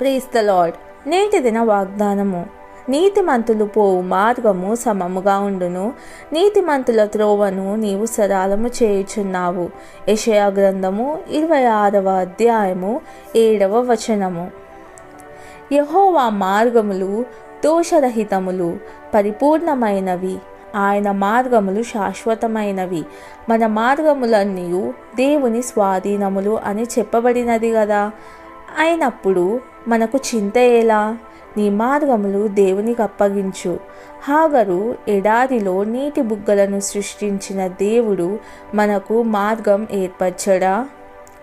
ప్రీస్ the lord నేటి దిన వాగ్దానము. నీతిమంతులు పోవు మార్గము సమముగా ఉండును. నీతిమంతుల త్రోవను నీవు సరళము చేయుచున్నావు. యషయా గ్రంథము ఇరవై ఆరవ అధ్యాయము ఏడవ వచనము. యహోవా మార్గములు దోషరహితములు పరిపూర్ణమైనవి. ఆయన మార్గములు శాశ్వతమైనవి. మన మార్గములన్నీ దేవుని స్వాధీనములు అని చెప్పబడినది కదా అయినప్పుడు మనకు చింత ఎలా? నీ మార్గములు దేవునికి అప్పగించు. హాగరు ఎడారిలో నీటి బుగ్గలను సృష్టించిన దేవుడు మనకు మార్గం ఏర్పరచడా?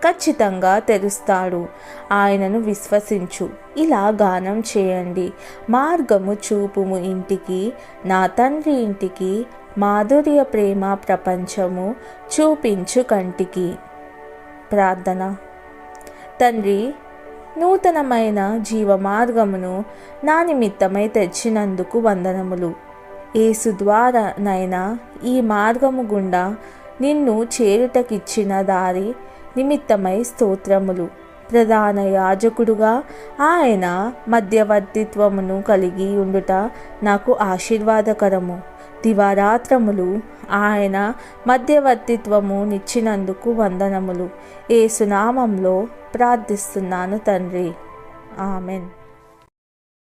ఖచ్చితంగా తెరుస్తాడు. ఆయనను విశ్వసించు. ఇలా గానం చేయండి. మార్గము చూపుము ఇంటికి నా తండ్రి ఇంటికి మాధుర్య ప్రేమ ప్రపంచము చూపించు కంటికి. ప్రార్థన. తండ్రి నూతనమైన జీవ మార్గమును నా నిమిత్తమై తెచ్చినందుకు వందనములు. ఏసు ద్వారా నైనా ఈ మార్గము గుండా నిన్ను చేరుటకిచ్చిన దారి నిమిత్తమై స్తోత్రములు. ప్రధాన యాజకుడుగా ఆయన మధ్యవర్తిత్వమును కలిగి ఉండుట నాకు ఆశీర్వాదకరము. దివారాత్రములు ఆయన మధ్యవర్తిత్వము నిచ్చినందుకు వందనములు. ఏసునామంలో ప్రార్థిస్తున్నాను తండ్రి. ఆమెన్.